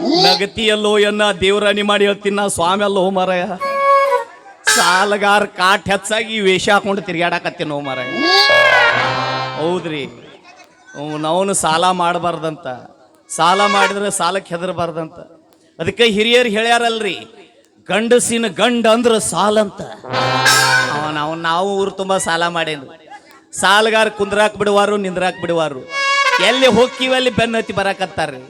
ನಗತಿಯಲ್ಲೋ ಎನ್ನ ದೇವರಾಣಿ ಮಾಡಿ ಹೇಳ್ತೀನಿ ನಾ, ಸ್ವಾಮಿ ಅಲ್ಲೋ ಮಾರಾಯ. ಸಾಲಗಾರ ಕಾಟ್ ಹೆಚ್ಚಾಗಿ ವೇಷ ಹಾಕೊಂಡು ತಿರ್ಗಾಡಕತ್ತೀನೋ ಮಾರಾಯ. ಹೌದ್ರಿ. ನಾವು ಸಾಲ ಮಾಡಬಾರ್ದಂತ. ಸಾಲ ಮಾಡಿದ್ರೆ ಸಾಲಕ್ಕೆ ಹೆದರಬಾರ್ದಂತ. ಅದಕ್ಕೆ ಹಿರಿಯರು ಹೇಳ್ಯಾರಲ್ರಿ, ಗಂಡಸಿನ ಗಂಡ ಅಂದ್ರೆ ಸಾಲಂತ. ಅವನ ಅವನ್ ನಾವು ಊರು ತುಂಬ ಸಾಲ ಮಾಡೇನು ಸಾಲಗಾರ ಕುಂದ್ರಾಕ್ ಬಿಡುವಾರು, ನಿಂದ್ರಾಕ್ ಬಿಡುವಾರು. ಎಲ್ಲಿ ಹೋಗ್ತೀವಿ ಅಲ್ಲಿ ಬೆನ್ನತ್ತಿ ಬರಾಕತ್ತಾರ್ರಿ.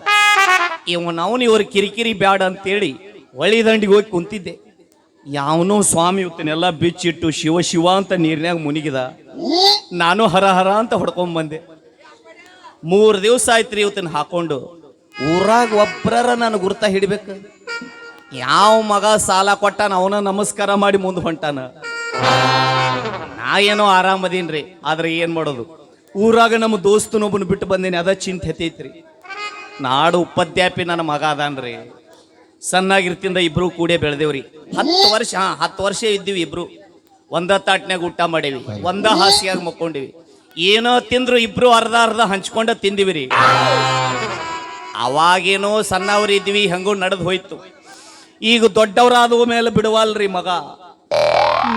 ಇವನ್ ಅವನು ಇವ್ರ ಕಿರಿಕಿರಿ ಬ್ಯಾಡ ಅಂತೇಳಿ ಹೊಳಿ ದಂಡಿಗೆ ಹೋಗಿ ಕುಂತಿದ್ದೆ. ಯಾವನೋ ಸ್ವಾಮಿ ಇವತ್ತನ್ನೆಲ್ಲ ಬಿಚ್ಚಿಟ್ಟು ಶಿವ ಶಿವ ಅಂತ ನೀರಿನ್ಯಾಗ ಮುನಿಗಿದ. ನಾನು ಹರ ಹರ ಅಂತ ಹೊಡ್ಕೊಂಡ್ ಬಂದೆ. ಮೂರು ದಿವಸ ಆಯ್ತ್ರಿ ಇವತ್ತನ್ನ ಹಾಕೊಂಡು. ಊರಾಗ ಒಬ್ಬರ ನಾನು ಗುರ್ತ ಹಿಡಬೇಕು. ಯಾವ ಮಗ ಸಾಲ ಕೊಟ್ಟಾನ ಅವನ ನಮಸ್ಕಾರ ಮಾಡಿ ಮುಂದೆ ಹೊಂಟಾನ. ನಾ ಏನೋ ಆರಾಮದೀನ್ರಿ, ಆದ್ರೆ ಏನು ಮಾಡೋದು? ಊರಾಗ ನಮ್ಮ ದೋಸ್ತನೊಬ್ಬನ ಬಿಟ್ಟು ಬಂದೇನೆ, ಅದ ಚಿಂತೆ ಹತ್ತೈತ್ರಿ. ನಾಡು ಉಪಾಧ್ಯಾಪಿ ನನ್ನ ಮಗ ಅದಾನ್ರಿ. ಸಣ್ಣಾಗಿರ್ತಿಂದ ಇಬ್ರು ಕೂಡೇ ಬೆಳೆದೇವ್ರಿ. ಹತ್ತು ವರ್ಷ, ಹಾ, ಹತ್ತು ವರ್ಷ ಇದ್ದೀವಿ ಇಬ್ರು. ಒಂದ ತಾಟ್ನ್ಯಾಗ ಊಟ ಮಾಡೇವಿ, ಒಂದ ಹಾಸಿಯಾಗ ಮಕ್ಕೊಂಡಿವಿ. ಏನೋ ತಿಂದ್ರು ಇಬ್ರು ಅರ್ಧ ಅರ್ಧ ಹಂಚ್ಕೊಂಡ ತಿಂದಿವಿ ರೀ ಅವಾಗೇನೋ ಸಣ್ಣವ್ರು ಇದ್ವಿ, ಹಂಗೂ ನಡೆದು ಹೋಯ್ತು. ಈಗ ದೊಡ್ಡವರಾದ ಮೇಲೆ ಬಿಡುವಲ್ರಿ ಮಗ.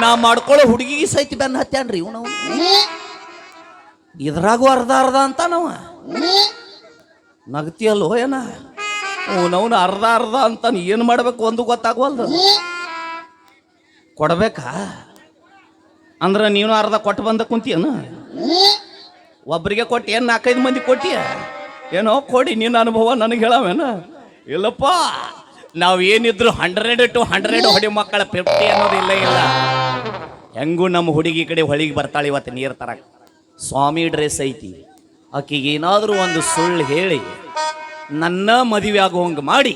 ನಾ ಮಾಡ್ಕೊಳ್ಳೋ ಹುಡುಗಿಗೆ ಸಹಿತ ಬೆನ್ನ ಹತ್ಯಾನ್ರಿ ಇವನು ಇದ್ರಾಗೂ ಅರ್ಧ ಅರ್ಧ ಅಂತ ನಾವ ನಗತಿಯಲ್ಲೋ ಏನ? ಅವನವನು ಅರ್ಧ ಅರ್ಧ ಅಂತ ಏನು ಮಾಡ್ಬೇಕು ಒಂದು ಗೊತ್ತಾಗವಲ್ದು? ಕೊಡ್ಬೇಕಾ? ಅಂದ್ರೆ ನೀನು ಅರ್ಧ ಕೊಟ್ಟು ಬಂದ ಕುಂತಿಯನ? ಒಬ್ಬರಿಗೆ ಕೊಟ್ಟು ಏನು ನಾಲ್ಕೈದು ಮಂದಿ ಕೊಟ್ಟಿಯ? ಏನೋ ಕೊಡಿ, ನಿನ್ನ ಅನುಭವ ನನಗೆ ಹೇಳವೇನ? ಇಲ್ಲಪ್ಪ, ನಾವು ಏನಿದ್ರು ಹಂಡ್ರೆಡ್ ಟು ಹಂಡ್ರೆಡ್ ಹೊಡಿ ಮಕ್ಕಳ ಫಿಫ್ಟಿ ಅನ್ನೋದು ಇಲ್ಲ ಇಲ್ಲ. ಹೆಂಗೂ ನಮ್ಮ ಹುಡುಗಿ ಕಡೆ ಹೊಳಿಗೆ ಬರ್ತಾಳೆ ಇವತ್ತು ನೀರು ತರಕ. ಸ್ವಾಮಿ ಡ್ರೆಸ್ ಐತಿ. ಆಕೆಗೆ ಏನಾದರೂ ಒಂದು ಸುಳ್ಳು ಹೇಳಿ, ನನ್ನ ಮದುವೆ ಆಗುವಂಗೆ ಮಾಡಿ,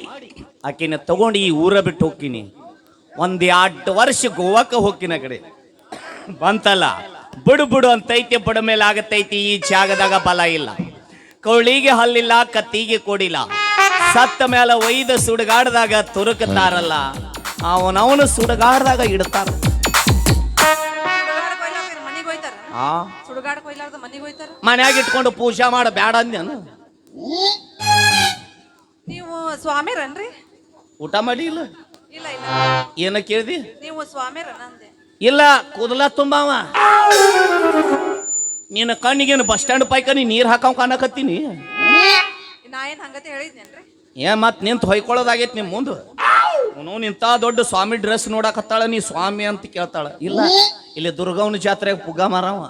ಆಕೆನ ತಗೊಂಡು ಈ ಊರ ಬಿಟ್ಟು ಹೋಗ್ತೀನಿ. ಒಂದು ಎರಡು ವರ್ಷ ಗೋವಾಕ್ಕೆ ಹೋಗ್ತೀನಿ ಆ ಕಡೆ. ಬಂತಲ್ಲ, ಬಿಡು ಬಿಡು ಅಂತೈತಿ, ಬಡ ಮೇಲೆ ಆಗತೈತಿ, ಈ ಜಾಗದಾಗ ಬಲ ಇಲ್ಲ. ಕೌಳಿಗೆ ಹಲ್ಲಿಲ್ಲ, ಕತ್ತಿಗೆ ಕೊಡಿಲ್ಲ. ಸತ್ತ ಮೇಲೆ ಒಯ್ದ ಸುಡುಗಾಡ್ದಾಗ ತುರುಕುತ್ತಾರಲ್ಲ, ಅವನವನು ಸುಡುಗಾಡ್ದಾಗ ಇಡ್ತಾರ. ಮನಿಗ್ ಹೋಯ್ತಾರ? ಹೋಯ್ತಾರ ಮನ್ಯಾಗ ಇಟ್ಕೊಂಡು ಪೂಜೆ ಮಾಡ ಬ್ಯಾಡ ಅಂದ್ಯಾನು ನೀವು ಸ್ವಾಮಿರನ್ರಿ? ಊಟ ಮಾಡಿ ಇಲ್ಲ? ಇಲ್ಲ ಇಲ್ಲ. ಏನ ಕೇಳಿದಿ? ನೀವು ಸ್ವಾಮಿರನ ಅಂದೆ. ಇಲ್ಲ ಕೂದಲ ತುಂಬಾವ. ನಿನ್ನ ಕಣ್ಣಿಗೇನು ಬಸ್ ಸ್ಟ್ಯಾಂಡ್ ಪೈಕನಿ ನೀರು ಹಾಕೋ ಕಾಣಕತ್ತೀನಿ? ನಾ ಏನ್ ಹಂಗತೆ ಹೇಳಿದ್ನೇನ್ರಿ? ಏ ಮತ್ ನಿಂತ ಹೊಯ್ಕೊಳ್ಳೋದಾಗೈತಿ ನಿಮ್ಮ ಮುಂದೆ. ಅವನು ನಿಂತ ದೊಡ್ಡ ಸ್ವಾಮಿ ಡ್ರೆಸ್ ನೋಡಕತ್ತಾಳ ನೀ ಸ್ವಾಮಿ ಅಂತ ಕೇಳ್ತಾಳ. ಇಲ್ಲ ಇಲ್ಲಿ ದುರ್ಗವನ ಜಾತ್ರೆಗೆ ಪುಗ್ಗ ಮಾರವ.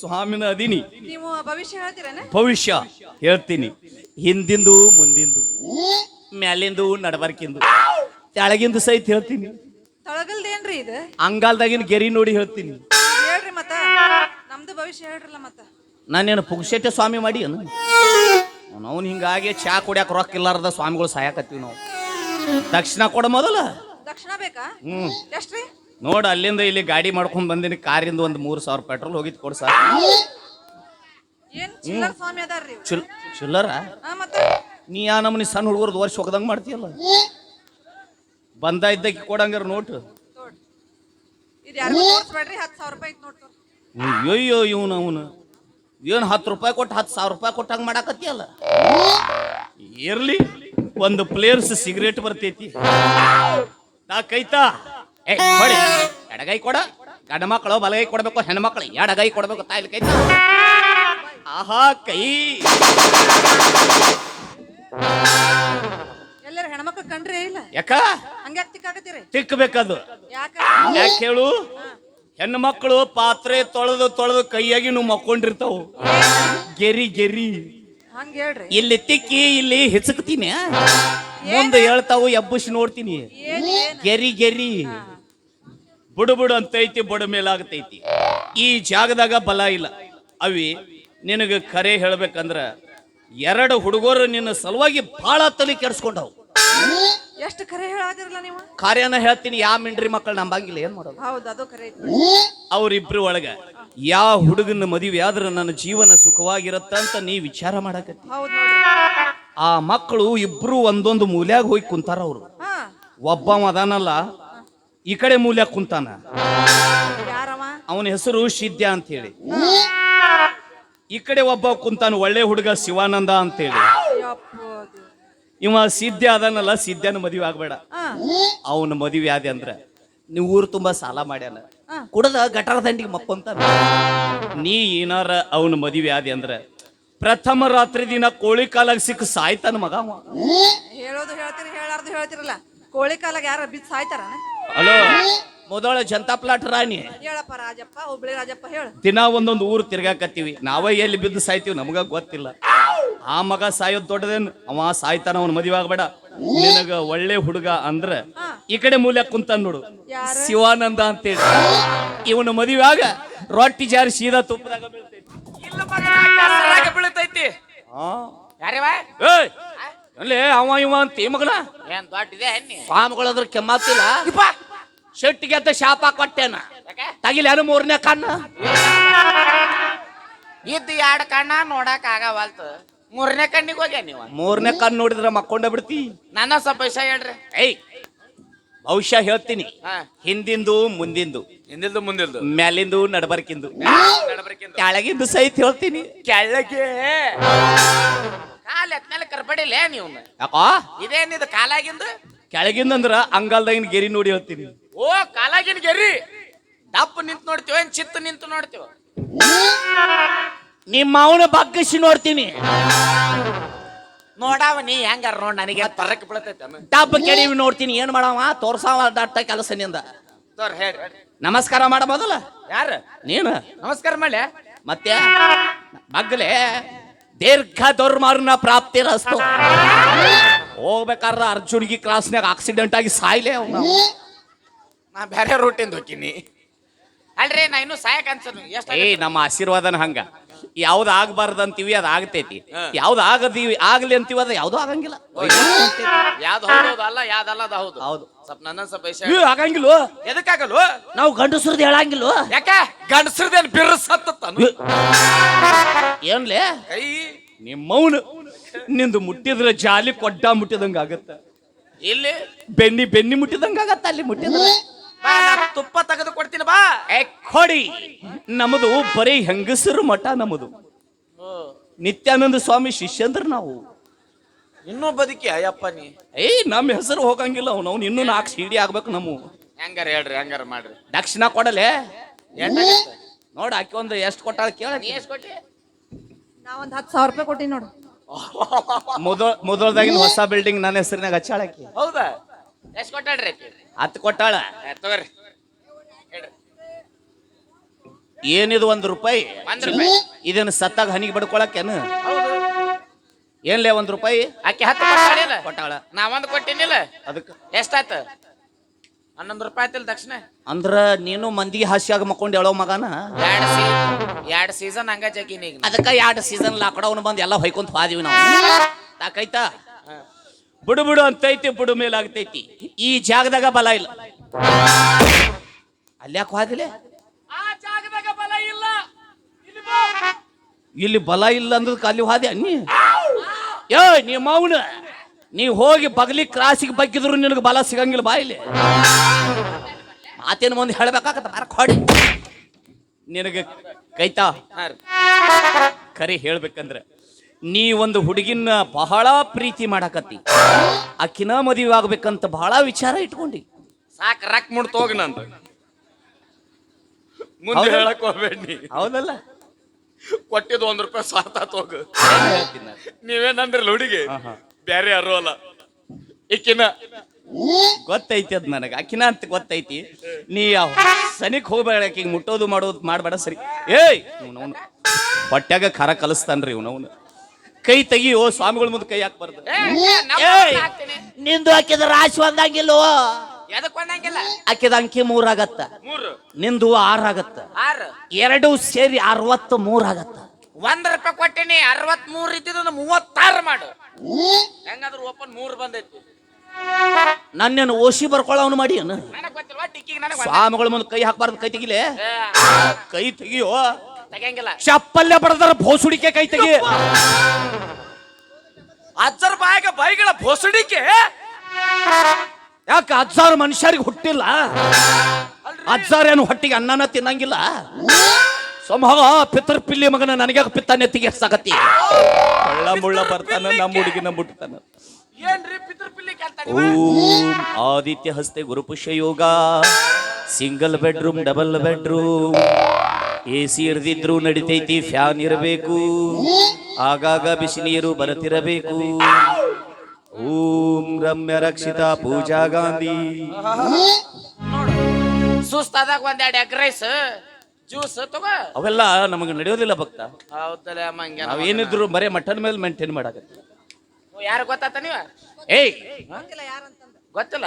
ಸ್ವಾಮಿನ ಅದೀನಿ. ನೀವು ಭವಿಷ್ಯ ಹೇಳ್ತೀರೇನ? ಭವಿಷ್ಯ ಹೇಳ್ತೀನಿ. ಹಿಂದಿಂದು ಮುಂದಿಂದು ಮ್ಯಾಲಿಂದು ನಡಬರ್ಕಿಂದು ತೆಳಗಿಂದು ಸಹಿತ ಹೇಳ್ತೀನಿ. ತಳಗಲ್ದೇನ್ರಿ ಇದು? ಅಂಗಾಲ್ದಾಗಿನ ಗೆರಿ ನೋಡಿ ಹೇಳ್ತೀನಿ. ಹೇಳ್ರಿ ಮತ್ತ. ನಮ್ದು ಭವಿಷ್ಯ ಹೇಳ್ರಲ್ಲ ಮತ್ತ. ನಾನೇನು ಪುಗ್ಸೆಟ್ಟೆ ಸ್ವಾಮಿ ಮಾಡಿ ಅನು ಅವ್ನು ಹಿಂಗಾಗಿ ಚಾ ಕುಡಿಯಾಕ ರೊಕ್ಕ ಇಲ್ಲಾರದ ಸ್ವಾಮಿಗಳು ಸಾಯಕತ್ತೀವಿ ನಾವು. ದಕ್ಷಿಣ ಕೊಡ ಮೊದಲ? ದಕ್ಷಿಣ ಬೇಕಾ? ಎಷ್ಟ್ರಿ? ನೋಡ ಅಲ್ಲಿಂದ ಇಲ್ಲಿ ಗಾಡಿ ಮಾಡ್ಕೊಂಡ್ ಬಂದಿನಿ. ಕಾರಿಂದ ಒಂದು ಮೂರ್ ಸಾವಿರ ಪೆಟ್ರೋಲ್ ಹೋಗಿದ್ ಕೊಡ್ ಸರ್ ಚಿಲ್ಲರ್ ನೀ ಯಾ ನಮ್ಮನಿ ಸಣ್ಣ ಹುಡುಗರ್ದು ವರ್ಷ ಹೋಗದಂಗ ಮಾಡ್ತೀಯಲ್ಲ? ಬಂದ ಇದ್ದಕ್ಕೆ ಕೊಡಂಗಾರ ನೋಟ್. ಅಯ್ಯೋ ಇವನು ಅವನು. ಏನು ಹತ್ತು ರೂಪಾಯಿ ಕೊಟ್ಟು ಹತ್ತು ಸಾವಿರ ರೂಪಾಯಿ ಕೊಟ್ಟಂಗ ಮಾಡಾಕತ್ತಿಯಲ್ಲ? ಇರ್ಲಿ ಒಂದು ಪ್ಲೇಯರ್ಸ್ ಸಿಗರೇಟ್ ಬರ್ತೈತಿ. ನಾ ಕೈತಾ? ಏ ಕೊಡಿ ಎಡಗೈ ಕೊಡ. ಗಂಡ ಮಕ್ಕಳು ಬಲಗೈ ಕೊಡ್ಬೇಕು ಹೆಣ್ಮಕ್ಳು ಎಡಗೈ ಕೊಡ್ಬೇಕು ತಾಯಿಲಿ ಕೈ ಆಹಾ ಕೈ. ಎಲ್ಲರ ಹೆಣ್ಮಕ್ಳು ಕಂಡ್ರಿ ಇಲ್ಲ? ಯಾಕ? ಹಂಗೆ ತಿಕ್ಕಾಕತ್ತೀರಿ? ತಿಕ್ಕಬೇಕದು ಯಾಕ? ಯಾಕೆ ಹೇಳು ಹೆಣ್ಣು ಮಕ್ಕಳು ಪಾತ್ರೆ ತೊಳೆದು ತೊಳೆದು ಕೈಯಾಗಿ ನೀವು ಮಕ್ಕೊಂಡಿರ್ತಾವು. ಗೆರಿ ಗೆರಿ. ಹಂಗ ಹೇಳ್ರಿ. ಇಲ್ಲಿ ತಿಕ್ಕಿ ಇಲ್ಲಿ ಹೆಚಕ್ತೀನಿ ಮುಂದೆ ಹೇಳ್ತಾವು ಎಬ್ಬುಸಿ ನೋಡ್ತೀನಿ. ಏನ್ ಏನ್ ಗೆರಿ ಗೆರಿ. ಬುಡು ಬುಡು ಅಂತೈತಿ ಬುಡ ಮೇಲಾಗತೈತಿ. ಈ ಜಾಗದಾಗ ಬಲ ಇಲ್ಲ. ಅವಿ ನಿನಗೆ ಕರೆ ಹೇಳ್ಬೇಕಂದ್ರ ಎರಡು ಹುಡುಗರು ನಿನ್ನ ಸಲುವಾಗಿ ಬಹಳ ತಲೆ ಕೆಡ್ಸ್ಕೊಂಡವು. ಎಷ್ಟು ಕರೆ ಹೇಳಾದಿರಲ್ಲ ನೀವು? ಕಾರ್ಯನ ಹೇಳ್ತೀನಿ ಯಾ ಮಿಂಡ್ರಿ ಮಕ್ಕಳು ನಂಬಂಗಿಲ್ಲ ಏನ್ ಮಾಡೋದು? ಹೌದು ಅದು ಕರೆ ಅವರಿಬ್ರು ಒಳಗ ಯಾವ ಹುಡುಗನ ಮದುವೆ ಆದ್ರೆ ನನ್ನ ಜೀವನ ಸುಖವಾಗಿರತ್ತ ಅಂತ ನೀ ವಿಚಾರ ಮಾಡಕತ್ತಿ. ಹೌದು ಆ ಮಕ್ಕಳು ಇಬ್ರು ಒಂದೊಂದು ಮೂಲ್ಯಾಗ ಹೋಗಿ ಕುಂತಾರ ಅವ್ರು. ಒಬ್ಬ ಅದಾನಲ್ಲ ಈ ಕಡೆ ಮೂಲ್ಯಾಗ ಕುಂತಾನ. ಯಾರವ? ಅವನ ಹೆಸರು ಶಿದ್ಯ ಅಂತ ಹೇಳಿ ಈ ಕಡೆ ಒಬ್ಬ ಕುಂತಾನ ಒಳ್ಳೆ ಹುಡುಗ ಶಿವಾನಂದ ಅಂತೇಳಿ. ಹೇಳಿ ಇವ ಸಿದ್ಧ ಅದನ್ನಲ್ಲ ಸಿದ್ಧನ ಮದುವೆ ಆಗ್ಬೇಡ. ಅವನ ಮದುವೆ ಆದೆ ಅಂದ್ರ ನೀವು ಊರು ತುಂಬಾ ಸಾಲ ಮಾಡ್ಯಾನ. ಕುಡದ ಗಟಾರ ದಂಡಿಗೆ ಮಕ್ಕಂತ ನೀ ಏನಾರ ಅವನ ಮದುವೆ ಆದಿ ಅಂದ್ರ ಪ್ರಥಮ ರಾತ್ರಿ ದಿನ ಕೋಳಿ ಕಾಲಾಗ ಸಿಕ್ಕ ಸಾಯ್ತಾನ ಮಗ ಹೇಳೋದು ಹೇಳ್ತೀರಿ ಹೇಳಾರ್ದು ಹೇಳ್ತಿರಲ್ಲ. ಕೋಳಿ ಕಾಲಾಗ ಯಾರ ಬಿದ್ದು ಸಾಯ್ತಾರ ಹಲೋ ಮೊದಲ ಜನತಾ ಪ್ಲಾಟ್ ರಾಣಿ. ಹೇಳಪ್ಪ ರಾಜಪ್ಪ ಹುಬ್ಳಿ ರಾಜಪ್ಪ ಹೇಳು. ದಿನ ಒಂದೊಂದು ಊರು ತಿರ್ಗಾಕತ್ತೀವಿ. ನಾವೇ ಎಲ್ಲಿ ಬಿದ್ದು ಸಾಯ್ತೀವಿ ನಮಗ ಗೊತ್ತಿಲ್ಲ. ಆ ಮಗ ಸಾಯೋದ್ ದೊಡ್ಡದೇನು? ಅವ ಸಾಯ್ತಾನ ಅವನ ಮದುವೆ ಆಗಬೇಡ. ನಿನಗ ಒಳ್ಳೆ ಹುಡುಗ ಅಂದ್ರ ಈ ಕಡೆ ಮೂಲ ಕುಂತ ನೋಡು? ಶಿವಾನಂದ ಅಂತೇಳಿ. ಇವನ ಮದುವೆ ಆಗ ರೊಟ್ಟಿ ಜಾರಿ ಸೀದಾ ತುಪ್ಪದಾಗ ಬೀಳ್ತೈತಿ. ಇಲ್ಲ ಮಗನ ಕೆಸರಾಗ ಬೀಳ್ತೈತಿ. ಆ? ಯಾರಿವ ಏಯ್! ಅಲ್ಲೇ ಅವ ಇವ ಅಂತ ಈ ಮಗನ? ಏನ್ ದೊಡ್ಡದೆ ಹಣ್ಣಿ? ಸ್ವಾಮಿಗಳದ್ರ ಕೆಮ್ಮಾತಿಲ್ಲ? ಶೆಟ್ಟಿಗೆ ಅಂತ ಶಾಪ ಕೊಟ್ಟೇನ? ತಗಿಲೇನು ಮೂರನೇ ಕಣ್ಣ? ಇದ್ದು ಎರಡು ಕಣ್ಣ ನೋಡಕ್ ಆಗವಲ್ತು. ಮೂರನೇ ಕಣ್ಣಿಗೆ ಹೋಗ್ಯ ನೀವು? ಮೂರನೇ ಕಣ್ಣು ನೋಡಿದ್ರೆ ಮಕ್ಕೊಂಡ ಬಿಡ್ತಿ. ನನ್ನ ಸ್ವಲ್ಪ ವಿಷಯ ಹೇಳ್ರಿ. ಏಯ್! ಬಹುಶಃ ಹೇಳ್ತೀನಿ. ಹಿಂದಿಂದು ಮುಂದಿಂದು. ಹಿಂದಿಲ್ದು ಮುಂದಿಲ್ದು ಮ್ಯಾಲಿಂದು ನಡಬರ್ಕಿಂದು. ನಡಬರ್ಕಿಂದು. ಕೆಳಗಿಂದು ಸಹಿತ ಹೇಳ್ತೀನಿ. ಕೆಳಗೆ? ಕಾಲ್ ಎತ್ಮೇಲೆ ಕರ್ಪಡಿಲೇ ನೀವು? ಯಾಕೋ? ಇದೇನಿದು ಕಾಲಾಗಿಂದು? ಕೆಳಗಿಂದ ಅಂದ್ರ ಅಂಗಾಲ್ದಾಗಿನ ಗೆರಿ ನೋಡಿ ಹೇಳ್ತೀನಿ. ಓ ಕಾಲಾಗಿನ ಗೆರಿ. ದಪ್ಪ ನಿಂತು ನೋಡ್ತೀವ ಏನ್ ಚಿತ್ತ ನಿಂತು ನೋಡ್ತೀವ? ನಿಮ್ಮ ಅವನ ಬಗ್ಗಿಸಿ ನೋಡ್ತೀನಿ. ನೋಡಾವ ನೀ ಹೆಂಗಾರ ನೋಡ್ ನನಗೆ ತರಕ್ ಬೀಳ್ತೈತೆ ಡಬ್ಬ ಕೆಡಿವಿ ನೋಡ್ತೀನಿ ಏನ್ ಮಾಡವ? ತೋರ್ಸಾವ ದಟ್ಟ ಕೆಲಸನಿಂದ ತೋರ್ ಹೇಳಿ ನಮಸ್ಕಾರ ಮಾಡ ಮೊದಲ. ಯಾರು? ನೀನು? ನಮಸ್ಕಾರ ಮಾಡ್ಲೆ. ಮತ್ತೆ? ಬಗ್ಗಲೆ? ದೀರ್ಘ ದುರ್ಮಾರ್ನ ಪ್ರಾಪ್ತಿ ರಸ್ತು. ಹೋಗ್ಬೇಕಾದ್ರ ಅರ್ಜುನ್ಗಿ ಕ್ರಾಸ್ನಾಗ ಆಕ್ಸಿಡೆಂಟ್ ಆಗಿ ಸಾಯ್ಲೆ ಅವ್ನ. ನಾ ಬೇರೆ ರೂಟಿಂದ ಹೋಗ್ತೀನಿ. ಅಲ್ರಿ ನಾ ಇನ್ನು ಸಾಯಕ್ ಎಷ್ಟು ನಮ್ಮ ಆಶೀರ್ವಾದನ ಹಂಗ. ಯಾವ್ದು ಆಗ್ಬಾರ್ದು ಅಂತೀವಿ ಅದು ಆಗ್ತೈತಿ. ಯಾವ್ದು ಆಗದೀವಿ ಆಗ್ಲಿ ಅಂತೀವಿ ಅದು ಯಾವ್ದು ಆಗಂಗಿಲ್ಲ. ಯಾವ್ದು ಹೌದು ಅಲ್ಲ ಯಾವ್ದಲ್ಲ ಅದು ಹೌದು. ಹೌದು. ಸ್ವಲ್ಪ ನನ್ನ ಸ್ವಲ್ಪ ವಿಷಯ ಏ, ಆಗಂಗಿಲ್ವೋ? ಎದಕ್ಕಾಗಲ್ವ? ನಾವು ಗಂಡಸ್ರದ್ದು ಹೇಳಂಗಿಲ್ಲ ಯಾಕ? ಗಂಡಸ್ರದೇನ್ ಏನ್ಲೇ? ಕೈ. ನಿಮ್ಮವನು ನಿಂದು ಮುಟ್ಟಿದ್ರೆ ಜಾಲಿ ಕೊಡ್ಡ ಮುಟ್ಟಿದಂಗ ಆಗತ್ತ ಇಲ್ಲಿ ಬೆನ್ನಿ ಬೆನ್ನಿ ಮುಟ್ಟಿದಂಗ ಆಗತ್ತ ಅಲ್ಲಿ ಮುಟ್ಟಿದ್ರೆ. ಬಾ ತುಪ್ಪ ತೆಗೆದು ಕೊಡ್ತೀನಿ ಬಾ. ಏ ಕೊಡಿ. ನಮ್ಮದು ಬರೀ ಹೆಂಗಸರು ಮಠ ನಮ್ಮದು ನಿತ್ಯಾನಂದ ಸ್ವಾಮಿ ಶಿಷ್ಯಂದ್ರ ನಾವು. ಇನ್ನೂ ಬದುಕಿ ಅಯ್ಯಪ್ಪ ನೀ. ಏಯ್ ನಮ್ಮ ಹೆಸರು ಹೋಗಂಗಿಲ್ಲ ಅವ್ನು. ಅವ್ನು ಇನ್ನೂ ನಾಲ್ಕು ಸಿಡಿ ಆಗ್ಬೇಕು ನಮ್ಮ ಹೆಂಗಾರ ಹೇಳ್ರಿ ಹೆಂಗಾರ ಮಾಡ್ರಿ. ದಕ್ಷಿಣ ಕೊಡಲೆ? ನೋಡ ಆಕಿ ಒಂದು ಎಷ್ಟು ಕೊಟ್ಟಾಳ ಕೇಳ ನೀ ಎಷ್ಟು ಕೊಟ್ಟಿ? ನಾ ಒಂದು ಹತ್ತು ಸಾವಿರ ರೂಪಾಯಿ ಕೊಟ್ಟಿ ನೋಡು. ಮೊದಲ ಮೊದಲದಾಗಿನ ಹೊಸ ಬಿಲ್ಡಿಂಗ್ ನನ್ನ ಹೆಸರಿನಾಗ ಹಚ್ಚಾಳಕ್ಕೆ ಹೌದಾ? ಎಷ್ಟು ಕೊಟ್ಟಾಳ್ರಿ? ಹತ್ತು ಕೊಟ್ಟಾಳ? ತಗೋರಿ. ಏನಿದು ಒಂದು ರೂಪಾಯಿ? ಒಂದ್ ರೂಪಾಯಿ. ಇದನ್ನ ಸತ್ತಾಗ ಹನಿಗೆ ಬಡ್ಕೊಳಕೇನು ಹೌದು. ಏನ್ಲೇ ಒಂದು ರೂಪಾಯಿ? ಆಕೆ ಹತ್ತು ಕೊಟ್ಟಾಳಿಲ್ಲ ಕೊಟ್ಟಾಳ. ನಾ ಒಂದ್ ಕೊಟ್ಟಿನಿಲ್ಲ. ಅದಕ್ಕೆ. ಎಷ್ಟಾಯ್ತು? ಹನ್ನೊಂದು ರೂಪಾಯಿ ಆಯ್ತಿಲ್ಲ ದಕ್ಷಿಣ. ಅಂದ್ರ ನೀನು ಮಂದಿಗೆ ಹಾಸ್ಯಾಗ ಮಕ್ಕೊಂಡು ಹೇಳೋ ಮಗನ? ಎರಡು ಸೀ ಎರಡು ಸೀಸನ್ ಹಂಗ ಜಗಿನಿ ಈಗ. ಅದಕ್ಕ ಎರಡು ಸೀಸನ್ ಲಾಕ್ಡೌನ್ ಬಂದು ಎಲ್ಲ ಹೊಯ್ಕೊಂತ ಹೋದಿವಿ ನಾವು. ತಾಕೈತಾ ಬಿಡು ಬುಡು ಅಂತೈತಿ ಬುಡು ಮೇಲೆ ಆಗ್ತೈತಿ. ಈ ಜಾಗದಾಗ ಬಲ ಇಲ್ಲ. ಅಲ್ಯಾಕೆ ಹೋದಿಲೆ ಆ ಜಾಗದಾಗ ಬಲ ಇಲ್ಲ. ಇಲ್ಲಿ ಬಲ ಇಲ್ಲ ಅಂದದಕ್ಕೆ ಅಲ್ಲಿ ಹೋದೆ ನೀ. ಯೋ ನಿಮ್ಮ ಅವನು ನೀ ಹೋಗಿ ಬಗಲಿ ಕ್ರಾಸಿಗೆ ಬಗ್ಗಿದ್ರು ನಿನಗೆ ಬಲ ಸಿಗಂಗಿಲ್ಲ ಬಾ ಇಲ್ಲಿ. ಮಾತೇನು ಮುಂದೆ ಹೇಳ್ಬೇಕಾಗತ್ತ ಬಾರ ಕೊಡಿ ನಿನಗೆ ಕೈತಾ? ಕರಿ ಹೇಳ್ಬೇಕಂದ್ರ. ನೀ ಒಂದು ಹುಡುಗಿನ ಬಹಳ ಪ್ರೀತಿ ಮಾಡಕತ್ತಿ. ಆಕಿನ ಮದುವೆ ಆಗ್ಬೇಕಂತ ಬಹಳ ವಿಚಾರ ಇಟ್ಕೊಂಡಿ. ಸಾಕು ರಕ್ ಮುಡ್ತ ಹೋಗಿ ನಂದು. ಮುಂದೆ? ಹೇಳಕ್ ಹೋಗ್ಬೇಡ ಹೌದಲ್ಲ? ಕೊಟ್ಟಿದ್ದು ಒಂದ್ ರೂಪಾಯಿ ಸಾತ ತೋಗ ನೀವೇನಂದ್ರಲ್ಲ ಹುಡುಗಿ. ಬ್ಯಾರೆ ಯಾರು ಅಲ್ಲ. ಈಕಿನ. ಗೊತ್ತೈತಿ ಅದ್ ನನಗೆ. ಆಕಿನ ಅಂತ ಗೊತ್ತೈತಿ. ನೀ ಯಾವ ಸನಿಕ್ ಹೋಗ್ಬೇಡ ಆಕಿಗೆ ಮುಟ್ಟೋದು ಮಾಡೋದು ಮಾಡಬೇಡ ಸರಿ. ಏಯ್! ಹೊಟ್ಯಾಗ ಖರ ಕಲಿಸ್ತಾನ್ರಿ ಇವ್ನವ್ನು. ಕೈ ತೆಗಿಯೋ ಸ್ವಾಮಿಗಳ ಮುಂದೆ ಕೈ ಹಾಕ್ಬಾರ್ದು. ನಿಂದು ಹಾಕಿದ ರಾಶಿ ಒಂದಂಗಿಲ್ವೋ ಎದಕ್ ಒಂದಂಗಿಲ್ಲ? ಆಕಿದ ಅಂಕಿ ಮೂರಾಗತ್ತ. ಮೂರು. ನಿಂದು ಆರಾಗತ್ತ. ಆರು. ಎರಡು ಸೇರಿ ಅರವತ್ತು ಮೂರಾಗತ್ತ. ಒಂದ್ ರೂಪಾಯಿ ಕೊಟ್ಟಿನಿ ಅರವತ್ ಮೂರ್ ಇದ್ದಿದ್ದು ಮೂವತ್ತಾರು ಮಾಡು. ಹೆಂಗಾದ್ರೂ ಓಪನ್ ಮೂರ್ ಬಂದೈತಿ. ನನ್ನೇನು ಓಸಿ ಬರ್ಕೊಳ್ಳೋನು ಮಾಡಿ ಏನು ನನಗ್ ಗೊತ್ತಿಲ್ವಾ ಟಿಕ್ಕಿಗೆ ಸ್ವಾಮಿಗಳ ಮುಂದೆ ಕೈ ಹಾಕ್ಬಾರ್ದು ಕೈ ತೆಗಿಲೇ? ಕೈ ತೆಗಿಯೋ? ತೆಗಿಯಂಗಿಲ್ಲ. ಚಪ್ಪಲ್ಲೆ ಬಡದಾರ ಭೋಸುಡಿಕೆ ಕೈ ತೆಗಿ. ಅಜ್ಜರ ಬಾಯಾಗ ಬಾಯಿಗಳ ಭೋಸಡಿಕೆ? ಯಾಕೆ ಅಜ್ಜಾರು ಮನುಷ್ಯರಿಗೆ ಹುಟ್ಟಿಲ್ಲ? ಅಜ್ಜಾರೇನು ಹೊಟ್ಟಿಗೆ ಅನ್ನನ ತಿನ್ನಂಗಿಲ್ಲ? ಸಂಭವ ಪಿತರ್ ಪಿಲ್ಲಿ ಮಗನ ನನಗೆ ಪಿತ್ತ ನೆತ್ತಿಗೆ ಸಗತಿ ಕಳ್ಳ ಮುಳ್ಳ ಬರ್ತಾನ ನಮ್ಮ ಹುಡುಗಿನ ಮುಟ್ತಾನ. ಓಂ ಆದಿತ್ಯ ಹಸ್ತೆ ಗುರುಪುಷ ಯೋಗ single bedroom double bedroom. A C ಇರ್ದಿದ್ರು ನಡಿತೈತಿ ಫ್ಯಾನ್ ಇರಬೇಕು. ಆಗಾಗ ಬಿಸಿ ನೀರು ಬರುತ್ತಿರಬೇಕು ಓಂ ರಮ್ಯ ರಕ್ಷಿತ ಪೂಜಾ ಗಾಂಧಿ. ಸುಸ್ತಾದಾಗ ಒಂದೆರಡು ಎಗ್ ರೈಸ್ ಜ್ಯೂಸ್ ತಗೋ. ಅವೆಲ್ಲ ನಮಗೆ ನಡೆಯೋದಿಲ್ಲ ಭಕ್ತ. ಹೌದಲ್ಲ ನಾವೇನಿದ್ರು ಬರೇ ಮಟನ್ ಮೇಲೆ ಮೇಂಟೈನ್ ಮಾಡಾಕ ಯಾರು ಗೊತ್ತಾತ ನೀವ? ಏಯ್! ಗೊತ್ತಿಲ್ಲ.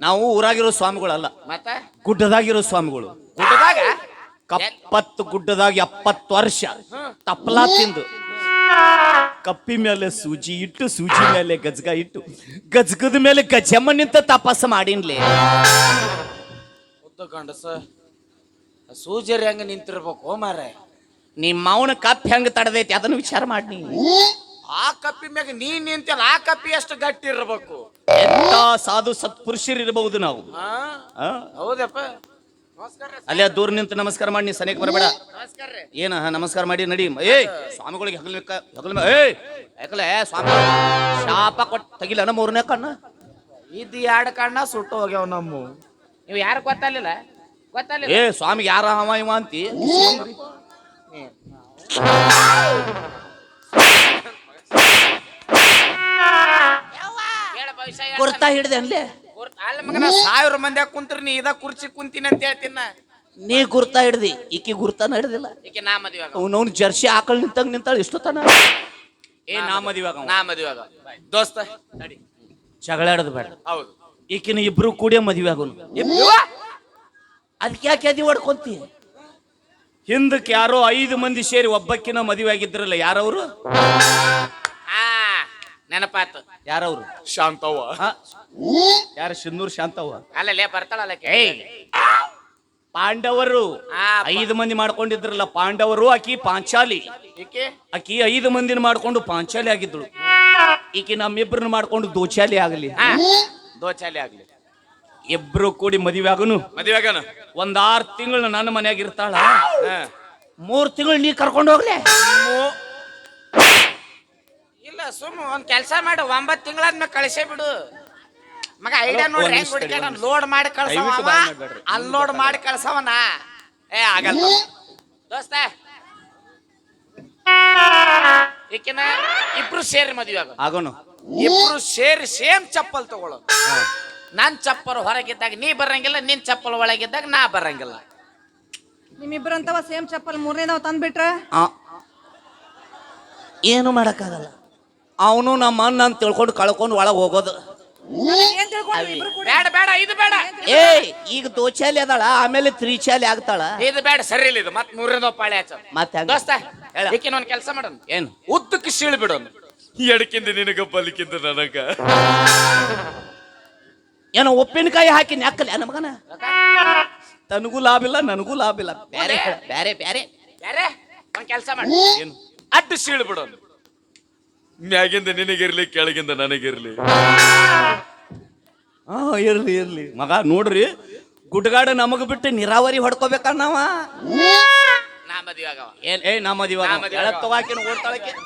ನಾವು ಊರಾಗಿರೋ ಸ್ವಾಮಿಗಳಲ್ಲ. ಮತ್ತ? ಗುಡ್ಡದಾಗಿರೋ ಸ್ವಾಮಿಗಳು. ಗುಡ್ಡದಾಗ? ಕಪ್ಪತ್ತು ಗುಡ್ಡದಾಗ ಎಪ್ಪತ್ತು ವರ್ಷ. ತಪ್ಪಲಾ ತಿಂದು. ಕಪ್ಪಿ ಮೇಲೆ ಸೂಜಿ ಇಟ್ಟು ಸೂಜಿ ಮೇಲೆ ಗಜ್ಗ ಇಟ್ಟು. ಗಜ್ಗದ ಮೇಲೆ ಗಜಮ್ಮ ನಿಂತ ತಪಸ್ ಮಾಡಿನ್ಲಿ. ಗಂಡಸ ಸೂಜರಿ ಹೆಂಗ ನಿಂತಿರ್ಬೇಕು ಮಾರೆ ನಿಮ್ಮ ಮಾವನ ಕಪ್ಪಿ ಹೆಂಗ ತಡದೈತಿ? ಅದನ್ನ ವಿಚಾರ ಮಾಡಿ ಆ ಕಪ್ಪಿ ಮ್ಯಾಗ ನೀ ನಿಂತಿಲ್ಲ ಆ ಕಪ್ಪಿ ಎಷ್ಟು ಗಟ್ಟಿ ಇರ್ಬೇಕು ಎಂತ ಸಾಧು ಸತ್ಪುರುಷರು ಇರಬಹುದು ನಾವು ಹೌದಪ್ಪ. ಅಲ್ಲೇ ದೂರ ನಿಂತು ನಮಸ್ಕಾರ ಮಾಡಿ ನೀ ಸನೇಕ್ ಬರಬೇಡ. ಏನ ನಮಸ್ಕಾರ ಮಾಡಿ ನಡಿ. ಏ ಸ್ವಾಮಿಗಳಿಗೆ ಹೆಗಲ್ಬೇಕ ಹಗಲ ಏ ಹೆಗಲೆ ಸ್ವಾಮಿ. ಶಾಪ ಕೊಟ್ಟು ತೆಗಿಲ ಮೂರನೇ ಕಣ್ಣ. ಇದು ಎರಡು ಕಣ್ಣ ಸುಟ್ಟು ಹೋಗ್ಯಾವ ನಮ್ಮ. ನೀವು ಯಾರು ಗೊತ್ತಾಗಲಿಲ್ಲ ಗೊತ್ತಾಗಲಿಲ್ಲ ಏ ಸ್ವಾಮಿಗೆ ಯಾರ ಅವ ಇವ ಅಂತಿ. ಗುರ್ತಾ ಹಿಡ್ದೆ ಅನ್ಲೆ? ಗುರ್ತ- ಅಲ್ಲ ಮಗನ ಸಾವಿರ ಮಂದಿ ಕುಂತ್ರಿ? ನೀ ಇದ ಕುರ್ಚಿ ಕುಂತೀನಿ ಅಂತ ಹೇಳ್ತೀನ? ನೀ ಗುರ್ತಾ ಹಿಡ್ದಿ. ಈಕಿ ಗುರ್ತಾನ ಹಿಡ್ದಿಲ್ಲ. ಈಕೆ ನಾ ಮದುವೆ ಆಗ ಅವನವ್ನ ಜರ್ಸಿ ಆಕಳ್ ನಿಂತಂಗ ನಿಂತಾಳ ಎಷ್ಟೊತ್ತನ ಏ ನಾ ಮದಿವಾಗ ನಾ ಮದುವೆ ಆಗ ದೋಸ್ತ ನಡಿ. ಜಗಳ ಆಡೋದು ಬೇಡ. ಹೌದು. ಈಕಿನ ಇಬ್ರು ಕೂಡಿ ಮದ್ವೆ ಆಗೋನು! ಅದಕ್ಕೆ ಯಾಕೆ ಅದಿ ಹೊಡ್ಕೊಂತಿ? ಹಿಂದಕ್ಕೆ ಯಾರೋ ಐದು ಮಂದಿ ಸೇರಿ ಒಬ್ಬಕ್ಕಿನ ಮದುವೆ ಆಗಿದ್ರಲ್ಲ ಯಾರವ್ರು? ನೆನಪಾತು. ಯಾರವ್ರು? ಶಾಂತವ್ವ. ಹ? ಯಾರು ಶಿನ್ನೂರ್ ಶಾಂತವ್ವ? ಅಲ್ಲಲ್ಲೇ ಬರ್ತಾಳಲ್ಲ ಆಕೆ. ಏಯ್! ಪಾಂಡವರು. ಆ, ಪ- ಐದು ಮಂದಿ ಮಾಡ್ಕೊಂಡಿದ್ರಲ್ಲ ಪಾಂಡವರು ಆಕಿ ಪಾಂಚಾಲಿ. ಈಕೆ? ಆಕಿ ಐದು ಮಂದಿನ ಮಾಡ್ಕೊಂಡು ಪಾಂಚಾಲಿ ಆಗಿದ್ಳು ಈಕಿ ನಮ್ಮಿಬ್ರನ್ನ ಮಾಡ್ಕೊಂಡು ದೋಚಾಲಿ ಆಗಲಿ. ಹಾ ದೋಚಾಲಿ ಆಗ್ಲಿ. ಇಬ್ರು ಕೂಡಿ ಮದುವೆ ಆಗುನು ಮದುವೆ ಆಗನು ಒಂದ್ ಆರ್ ತಿಂಗಳು ನನ್ನ ಮನ್ಯಾಗ ಇರ್ತಾಳ. ಮೂರ್ ತಿಂಗಳು ನೀ ಕರ್ಕೊಂಡು ಹೋಗ್ಲೆ? ಸುಮ್ಮ ಒಂದ್ ಕೆಲಸ ಮಾಡು ಒಂಬತ್ ತಿಂಗಳಾದ್ಮೇಲೆ ಕಳಿಸೇ ಬಿಡು. ಮಗ ಐಡಿಯಾ ನೋಡ್ರಿ ಹೆಂಗ್ ಹುಡುಕ್ಯಾಡ ಲೋಡ್ ಮಾಡಿ ಕಳ್ಸವ ಅನ್ಲೋಡ್ ಮಾಡಿ ಕಳ್ಸವನ ಏ ಆಗಲ್ಲ. ದೋಸ್ತ. ಈಕಿನ ಇಬ್ರು ಸೇರಿ ಮದ್ವೆ ಆಗ ಆಗೋನು. ಇಬ್ರು ಸೇರಿ ಸೇಮ್ ಚಪ್ಪಲ್ ತಗೊಳ್ಳೋ ನನ್ ಚಪ್ಪಲ್ ಹೊರಗಿದ್ದಾಗ ನೀ ಬರಂಗಿಲ್ಲ ನಿನ್ ಚಪ್ಪಲ್ ಒಳಗಿದ್ದಾಗ ನಾ ಬರಂಗಿಲ್ಲ. ನಿಮ್ಮಿಬ್ಬರಂತವ ಸೇಮ್ ಚಪ್ಪಲ್ ಮೂರನೇದವ ತಂದ್ಬಿಟ್ರ. ಏನು ಮಾಡಕ್ಕಾಗಲ್ಲ. ಅವನು ನಮ್ಮ ಅಣ್ಣ ಅಂತ ತಿಳ್ಕೊಂಡು ಕಳ್ಕೊಂಡು ಒಳಗೆ ಹೋಗೋದು. ಏನ್ ತಿಳ್ಕೊಂಡ್ರಿ ಇಬ್ರು ಕೂಡ. ಬೇಡ ಬೇಡ ಇದು ಬೇಡ. ಏ ಈಗ ದೋಚಾಲಿ ಅದಾಳ ಆಮೇಲೆ ತ್ರಿಚಾಲಿ ಆಗ್ತಾಳ. ಇದು ಬೇಡ ಸರಿ ಇಲ್ಲ ಇದು. ಮತ್ ಮೂರನೇದೋ ಪಾಳೆ ಹಚ್ಚ ಮತ್ತೆ ಹೆಂಗ? ದೋಸ್ತ ಹೇಳ. ಈಕಿನ ಒಂದ್ ಕೆಲಸ ಮಾಡೋಣ ಏನು? ಉದ್ದಕ್ಕೆ ಸೀಳು ಬಿಡೋನು. ಎಡಕಿಂದ ನಿನಗ ಬಲಿಕಿಂದ ನನಗ. ಏನೋ ಉಪ್ಪಿನಕಾಯಿ ಹಾಕಿ ನೆಕ್ಕಲೆ ನಮಗನ ತನಗೂ ಲಾಭ ಇಲ್ಲ ನನಗೂ ಲಾಭ ಇಲ್ಲ. ಬೇರೆ ಬೇರೆ ಬೇರೆ. ಬೇರೆ? ಒಂದ್ ಕೆಲಸ ಮಾಡಿ. ಏನು? ಅಡ್ಡ ಸೀಳು ಬಿಡೋನು. ಮ್ಯಾಗಿಂದ ನಿನಗಿರ್ಲಿ ಕೆಳಗಿಂದ ನನಗಿರ್ಲಿ. ಹಾ ಇರ್ಲಿ ಇರ್ಲಿ. ಮಗ ನೋಡ್ರಿ ಗುಡ್ಗಾಡ ನಮಗ ಬಿಟ್ಟು ನೀರಾವರಿ ಹೊಡ್ಕೋಬೇಕನ್ನವ? ನಾ ಮದಿವಾಗ ಏನ್ ಏ ನಮ್ಮ. ಓಡ್ತಾಳಕ್ಕೆ